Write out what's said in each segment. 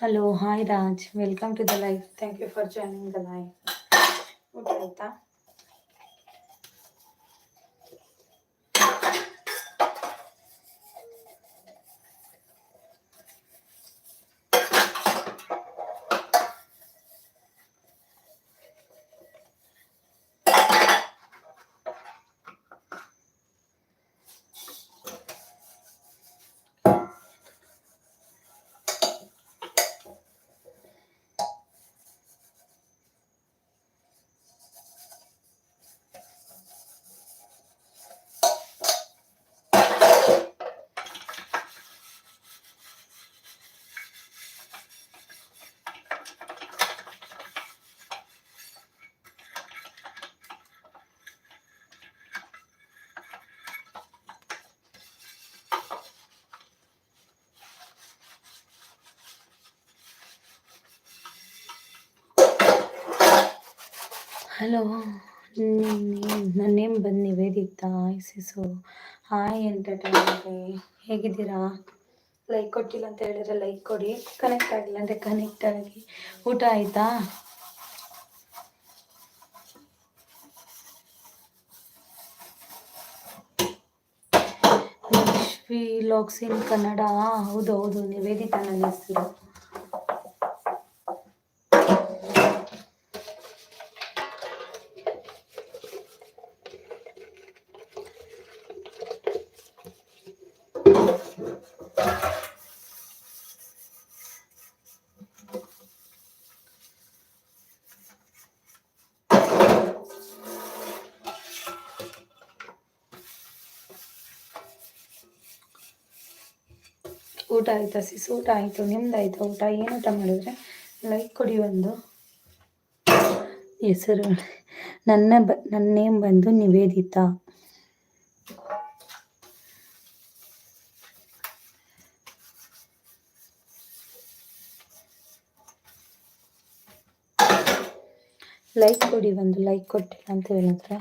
hello hi Raj welcome to the life thank you for joining the life ಊಟ ಆಯ್ತಾ hello. ನನ್ನ name ಬಂದು ನಿವೇದಿತಾ ಐಸಿಸು. ಹಾಯ್ ಎಂಟರ್ಟೈನ್ಮೆಂಟ್ ಹೇಗಿದ್ದೀರಾ? ಲೈಕ್ ಕೊಟ್ಟಿಲ್ಲ ಅಂತ ಹೇಳಿದ್ರೆ ಲೈಕ್ ಕೊಡಿ. ಕನೆಕ್ಟ್ ಆಗಿಲ್ಲ ಅಂದರೆ ಕನೆಕ್ಟ್ ಆಗಿ. ಊಟ ಆಯಿತಾ? Lakshmi locks in Kannada. ಹೌದು ಹೌದು. ನಿವೇದಿತಾ ನನ್ನ ಹೆಸರು ಊಟ ಆಯ್ತಾ ಸಿಸ್ ಊಟ ಆಯಿತು ನಿಮ್ದು ಆಯಿತಾ ಊಟ? ಏನು ಊಟ ಮಾಡಿದ್ರೆ? ಲೈಕ್ ಕೊಡಿ ಒಂದು. ಹೆಸರು, ನನ್ನ ಬ ನನ್ನ ನೇಮ್ ಬಂದು ನಿವೇದಿತಾ. ಲೈಕ್ ಕೊಡಿ ಒಂದು, ಲೈಕ್ ಕೊಟ್ಟಿಲ್ಲ ಅಂತ ಹೇಳಿದ್ರೆ.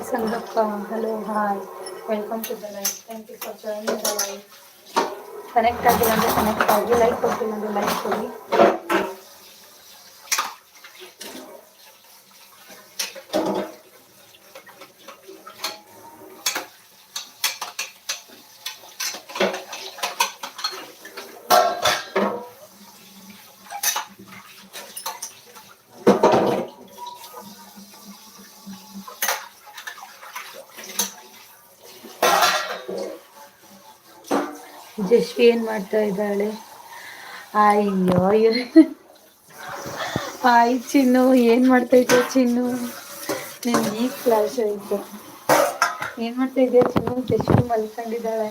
hi Sangappa hello hi welcome to the life thank you for joining the life connect ಆಗಿಲ್ಲ ಅಂದರೆ ಕನೆಕ್ಟ್ ಆಗಿ ಲೈಕ್ ಕೊಟ್ಟಿಲ್ಲ ಅಂದರೆ ಲೈಕ್ ಕೊಡಿ ಜಶ್ವಿ ಏನು ಮಾಡ್ತಾ ಇದ್ದಾಳೆ? ಅಯ್ಯೋ ಅಯ್ಯೋ ಆಯ್ ಚಿನ್ನು, ಏನು ಮಾಡ್ತಾ ಇದೆಯಾ ಚಿನ್ನು? ನಿನ್ಗೆ ಈಗ ಫ್ಲಾಶ್ ಆಯಿತು. ಏನು ಮಾಡ್ತಾ ಇದೆಯಾ ಚಿನ್ನು? ಜಶ್ವಿ ಮಲ್ಕೊಂಡಿದ್ದಾಳೆ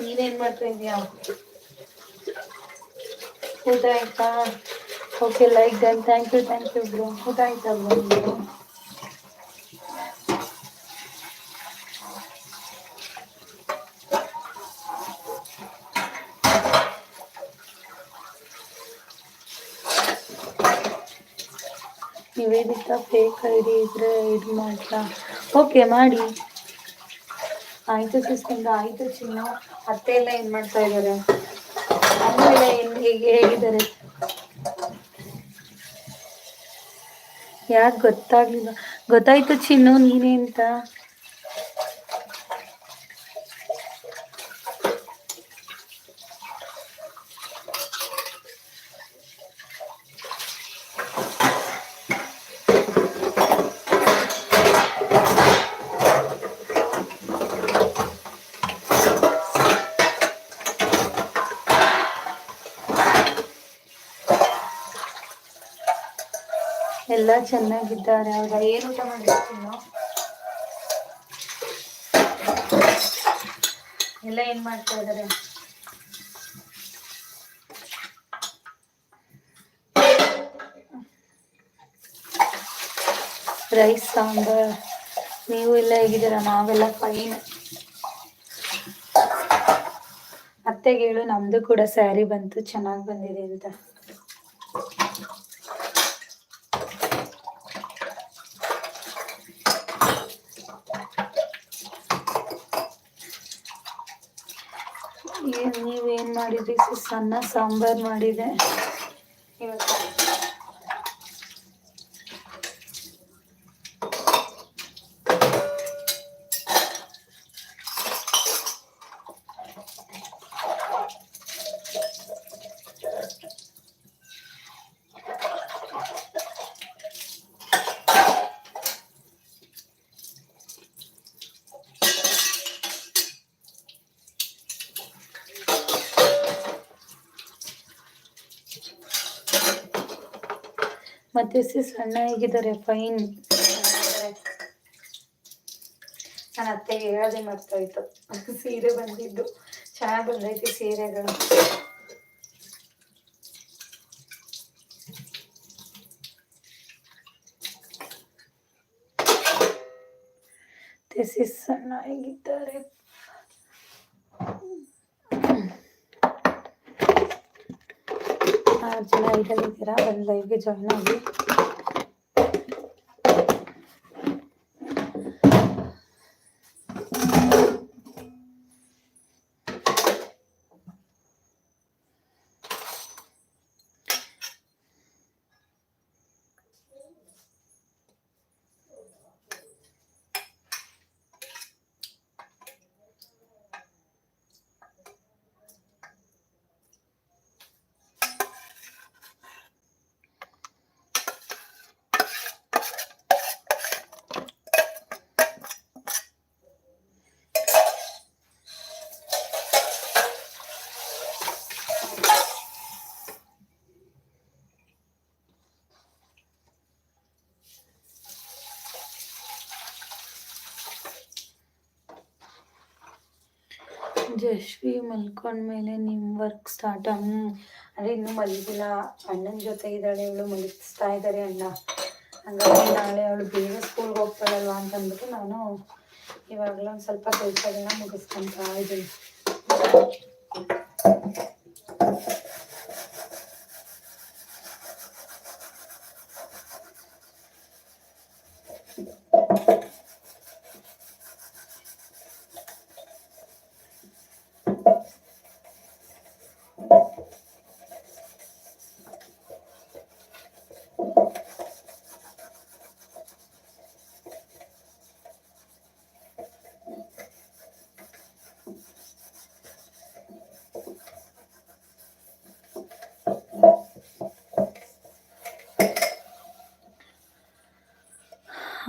ನೀನೇನು ಮಾಡ್ತಾ ಇದೀಯಾ? ಊಟ ಆಯ್ತಾ? Okay like done thank you thank you bro ಊಟ ಆಯ್ತಾ bro Niveditha fake I D ಇದ್ರೆ ಇದು ಮಾಡ್ತಾ. ಓಕೆ ಮಾಡಿ. ಆಯ್ತು ಸಿಸ್ಟರ್ ಆಯ್ತು ಚಿನ್ನ. ಅತ್ತೆ ಎಲ್ಲ ಏನು ಮಾಡ್ತಾ ಇದ್ದಾರೆ ಅಮ್ಮ ಎಲ್ಲ ಏನು ಹೇಗೆ ಹೇಗಿದ್ದಾರೆ ಯಾಕೆ ಗೊತ್ತಾಗ್ಲಿಲ್ಲ. ಗೊತ್ತಾಯ್ತು ಚಿನ್ನು ನೀನೇ ಅಂತ ಎಲ್ಲ ಚೆನ್ನಾಗಿದ್ದಾರೆ. ಅವ್ರ ಏನು ಊಟ ಮಾಡಿರ್ತೀನೋ? ಎಲ್ಲ ಏನ್ ಮಾಡ್ತಾ ಇದಾರೆ? ರೈಸ್, ಸಾಂಬಾರ್. ನೀವು ಎಲ್ಲ ಹೇಗಿದ್ದೀರಾ? ನಾವೆಲ್ಲ ಫೈನ್ ಅತ್ತೆಗೆ ಹೇಳು, ನಮ್ದು ಕೂಡ ಸ್ಯಾರಿ ಬಂತು, ಚೆನ್ನಾಗಿ ಬಂದಿದೆ ಅಂತ ಏನ್ ನೀವೇನ್ ಮಾಡಿದ್ರಿ ಸಣ್ಣ ಸಾಂಬಾರ್ ಮಾಡಿದೆ. ಮತ್ತೆ ಸಿ ಸಣ್ಣ ಹೇಗಿದ್ದಾರೆ ಫೈನ್ ನನ್ನ ಅತ್ತೆಗೆ ಮಾಡ್ತಾ ಇತ್ತು ಸೀರೆ ಬಂದಿದ್ದು. ಚೆನ್ನಾಗಿ ಬಂದೈತಿ ಸೀರೆಗಳು. ಸಿಸ್ ಅಣ್ಣ ಹೇಗಿದ್ದಾರೆ ಆರು ಜನ ಐದಲ್ಲಿದ್ದೀರಾ ಒಂದು ಲೈವ್ಗೆ ಜಾಯ್ನ್ ಆಗಿ ಜಶ್ವಿ ಮಲ್ಕೊಂಡ್ಮೇಲೆ ನಿಮ್ಮ ವರ್ಕ್ ಸ್ಟಾರ್ಟ್ ಅಂದ್ರೆ ಇನ್ನೂ ಮಲಗಿಲ್ಲ ಅಣ್ಣನ ಜೊತೆ ಇದ್ದಾಳೆ, ಇವಳು ಮಲಗಿಸ್ತಾ ಇದ್ದಾರೆ ಅಣ್ಣ. ಹಂಗಾಗಿ ನಾಳೆ ಅವಳು ಬೇಗ ಸ್ಕೂಲ್ಗೆ ಹೋಗ್ತಾಳಲ್ವಾ ಅಂತ ನಾನು ಇವಾಗಲೂ ಒಂದು ಸ್ವಲ್ಪ ಕೆಲಸಗಳನ್ನ ಮುಗಿಸ್ಕೊಂತ ಇದ್ದೀನಿ.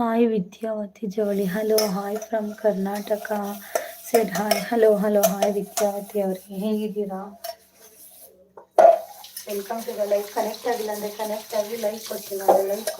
Hi Vidyavati Javali. Hello, hi from Karnataka. Said hi. Hello hello, hi Vidyavati ಅವರಿಗೆ. ಹೇಗಿದ್ದೀರಾ? Welcome to the life connect ಆಗಿಲ್ಲ ಅಂದರೆ ಕನೆಕ್ಟ್ ಆಗಿ ಲೈಫ್ ಕೊಡ್ತೀನಿ. Life like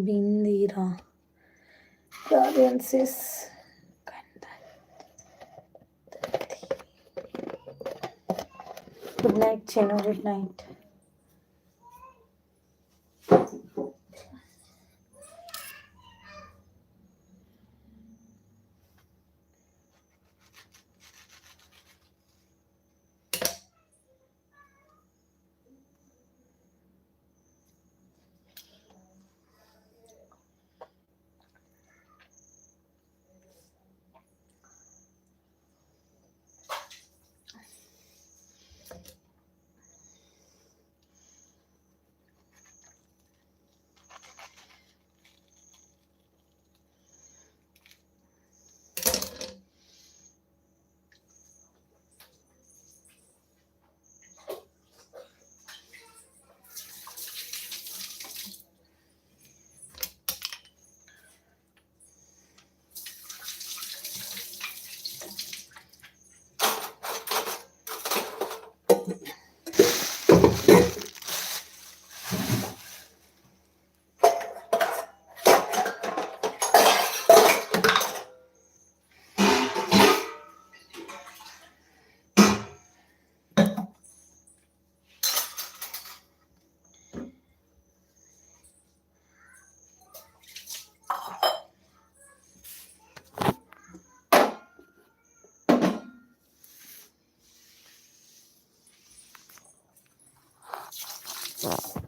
Bindira. Your Good night, Chino. Good night. Yeah.